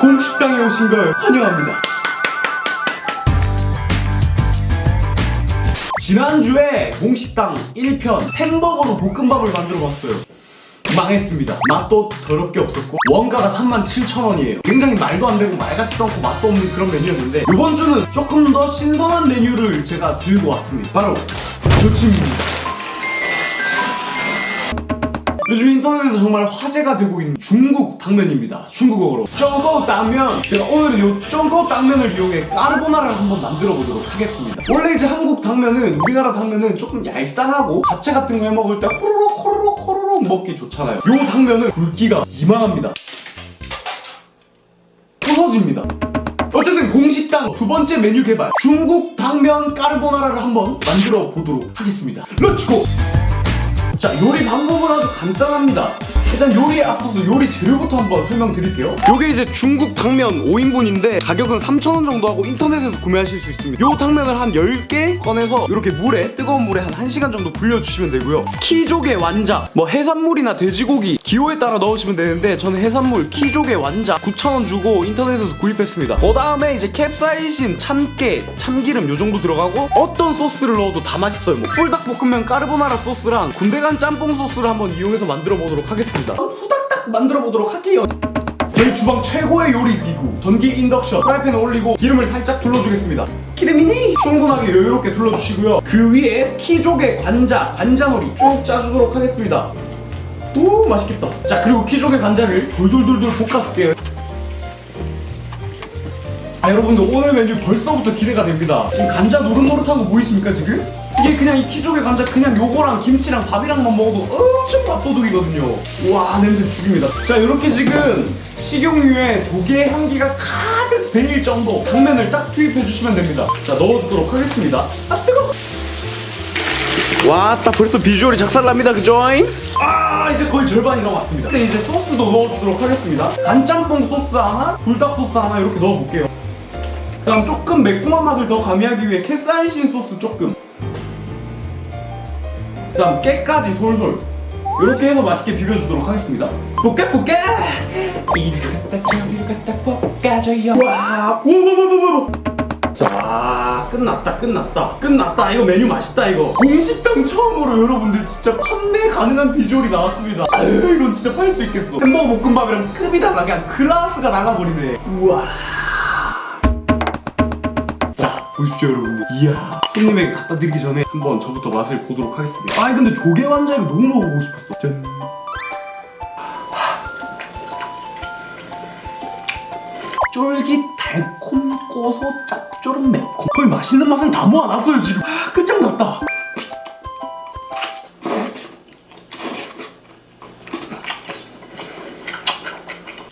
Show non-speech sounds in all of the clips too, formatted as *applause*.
공식당에 오신 걸 환영합니다. 지난주에 공식당 1편 햄버거로 볶음밥을 만들어 봤어요. 망했습니다. 맛도 더럽게 없었고 원가가 37,000원이에요. 굉장히 말도 안 되고 말 같지도 않고 맛도 없는 그런 메뉴였는데 이번 주는 조금 더 신선한 메뉴를 제가 들고 왔습니다. 바로 저 친구입니다. 요즘 인터넷에서 정말 화제가 되고 있는 중국 당면입니다. 중국어로 쫑꼬 당면. 제가 오늘은 요 쫑꼬 당면을 이용해 까르보나라를 한번 만들어 보도록 하겠습니다. 원래 이제 한국 당면은 우리나라 당면은 조금 얄쌍하고 잡채 같은 거 해 먹을 때 호로록 호로록 호로록 먹기 좋잖아요. 요 당면은 굵기가 이만합니다. 부서집니다. 어쨌든 공식당 두 번째 메뉴 개발 중국 당면 까르보나라를 한번 만들어 보도록 하겠습니다. 렛츠고! 자 요리 방법은 아주 간단합니다 일단 요리에 앞서서 요리 재료부터 한번 설명드릴게요. 요게 이제 중국 당면 5인분인데 가격은 3,000원 정도 하고 인터넷에서 구매하실 수 있습니다. 요 당면을 한 10개 꺼내서 이렇게 물에 뜨거운 물에 한 1시간 정도 불려주시면 되고요. 키조개 완자 뭐 해산물이나 돼지고기 기호에 따라 넣으시면 되는데 저는 해산물 키조개 완자 9,000원 주고 인터넷에서 구입했습니다. 그 다음에 이제 캡사이신 참깨 참기름 요 정도 들어가고 어떤 소스를 넣어도 다 맛있어요. 뭐 뿔닭볶음면 까르보나라 소스랑 군대간 짬뽕 소스를 한번 이용해서 만들어 보도록 하겠습니다 후닥닥 만들어 보도록 할게요. 저희 주방 최고의 요리 기구 전기 인덕션. 프라이팬에 올리고 기름을 살짝 둘러주겠습니다. 기름이니? 충분하게 여유롭게 둘러주시고요. 그 위에 키조개 관자 관자놀이 쭉 짜주도록 하겠습니다. 오 맛있겠다. 자 그리고 키조개 관자를 돌돌돌돌 볶아줄게요. 아 여러분들 오늘 메뉴 벌써부터 기대가 됩니다. 지금 간자 노릇노릇한 거 보이십니까 지금? 이게 그냥 이 키조개 간자 그냥 요거랑 김치랑 밥이랑만 먹어도 엄청 밥도둑이거든요. 와 냄새 죽입니다. 자 이렇게 지금 식용유에 조개 향기가 가득 배일 정도 당면을 딱 투입해 주시면 됩니다. 자 넣어주도록 하겠습니다. 아 뜨거워 와딱 벌써 비주얼이 작살납니다 그조잉? 아 이제 거의 절반이 남았습니다. 이제 이제 소스도 넣어주도록 하겠습니다. 간짬뽕 소스 하나 불닭 소스 하나 이렇게 넣어볼게요. 그다음 조금 매콤한 맛을 더 가미하기 위해 캐사이신 소스 조금 그다음 깨까지 솔솔. 이렇게 해서 맛있게 비벼주도록 하겠습니다. 볶게 볶게 이리 갔다 저리 갔다 볶아줘요. 와 오오오오오 자 끝났다 끝났다. 끝났다. 이거 메뉴 맛있다 이거. 공식당 처음으로 여러분들 진짜 판매 가능한 비주얼이 나왔습니다. 아유 이건 진짜 팔 수 있겠어. 햄버거 볶음밥이랑 급이 달라 그냥 클라스가 나가버리네. 우와. 자 보십시오 여러분들. 이야. 손님에게 갖다 드리기 전에 한번 저부터 맛을 보도록 하겠습니다. 아 근데 조개 완자 이거 너무 먹어보고 싶었어. 짠. 쫄깃 달콤 고소 짭조름 매콤. 거의 맛있는 맛은 다 모아놨어요 지금. 아, 끝장났다.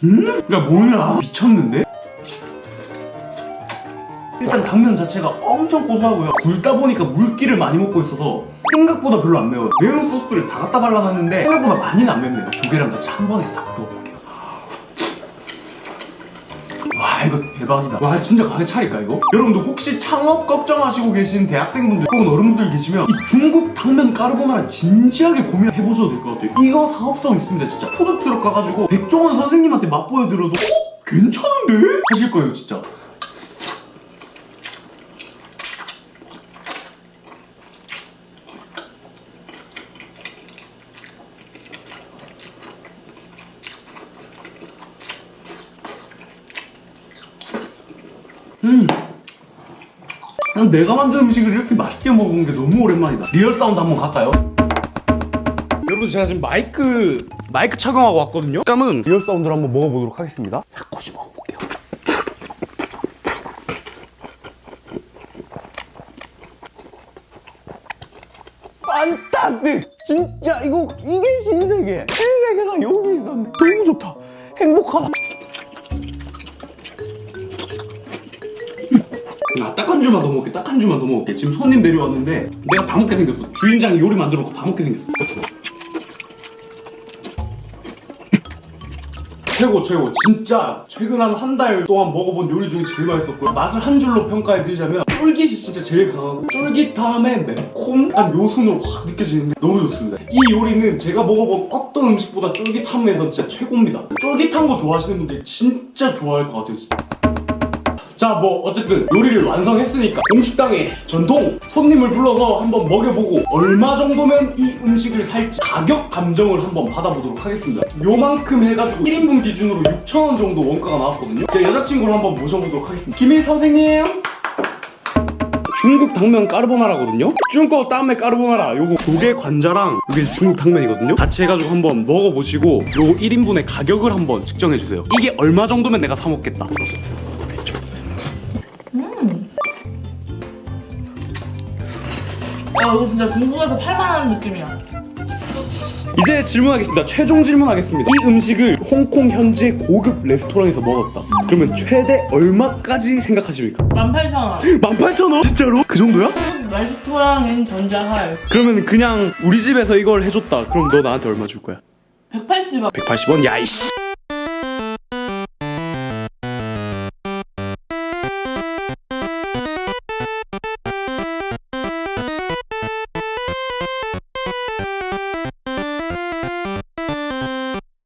음? 야 뭐냐? 미쳤는데? 일단 당면 자체가 엄청 고소하고요. 굵다 보니까 물기를 많이 먹고 있어서 생각보다 별로 안 매워요. 매운 소스를 다 갖다 발라놨는데 생각보다 많이는 안 맵네요. 조개랑 같이 한 번에 싹 넣어볼게요. 와 이거 대박이다. 와 진짜 가게 차릴까 이거? 여러분들 혹시 창업 걱정하시고 계신 대학생분들 혹은 어른분들 계시면 이 중국 당면 까르보나라 진지하게 고민해보셔도 될 것 같아요. 이거 사업성 있습니다 진짜. 푸드트럭 가가지고 백종원 선생님한테 맛보여드려도 어? 괜찮은데? 하실 거예요 진짜 난 내가 만든 음식을 이렇게 맛있게 먹은 게 너무 오랜만이다. 리얼 사운드 한번 갈까요? 여러분 제가 지금 마이크 마이크 착용하고 왔거든요. 그러면 리얼 사운드를 한번 먹어보도록 하겠습니다. 사코시 먹어볼게요. 판타스틱! 진짜 이거 이게 신세계. 신세계가 여기 있었네. 너무 좋다. 행복하다. 아, 딱한 줄만 더 먹을게. 딱 한 줄만 더 먹을게. 지금 손님 내려왔는데 내가 다 먹게 생겼어. 주인장이 요리 만들어 놓고 다 먹게 생겼어. 최고 최고 진짜 최근 한 한 달 동안 먹어본 요리 중에 제일 맛있었고요 맛을 한 줄로 평가해드리자면 쫄깃이 진짜 제일 강하고 쫄깃함에 매콤한 요순으로 확 느껴지는 게 너무 좋습니다 이 요리는 제가 먹어본 어떤 음식보다 쫄깃함에서 진짜 최고입니다 쫄깃한 거 좋아하시는 분들 진짜 좋아할 것 같아요 진짜 자, 뭐 어쨌든 요리를 완성했으니까 공식당에 전통 손님을 불러서 한번 먹여보고 얼마 정도면 이 음식을 살지 가격 감정을 한번 받아보도록 하겠습니다. 요만큼 해가지고 1인분 기준으로 6,000원 정도 원가가 나왔거든요. 제 여자친구를 한번 모셔보도록 하겠습니다. 김일 선생님. 중국 당면 까르보나라거든요. 중국 다음에 까르보나라 요거 조개 관자랑 이게 중국 당면이거든요. 같이 해가지고 한번 먹어보시고 요 1인분의 가격을 한번 측정해주세요. 이게 얼마 정도면 내가 사 먹겠다. 야 이거 진짜 중국에서 팔만한 느낌이야. 이제 질문하겠습니다. 최종 질문하겠습니다. 이 음식을 홍콩 현지 고급 레스토랑에서 먹었다. 그러면 최대 얼마까지 생각하십니까? 18,000원. 18,000원? *gasps* 진짜로? 그 정도야? 레스토랑인 전자할 그러면 그냥 우리 집에서 이걸 해줬다. 그럼 너 나한테 얼마 줄 거야? 180원. 180원? 야이씨.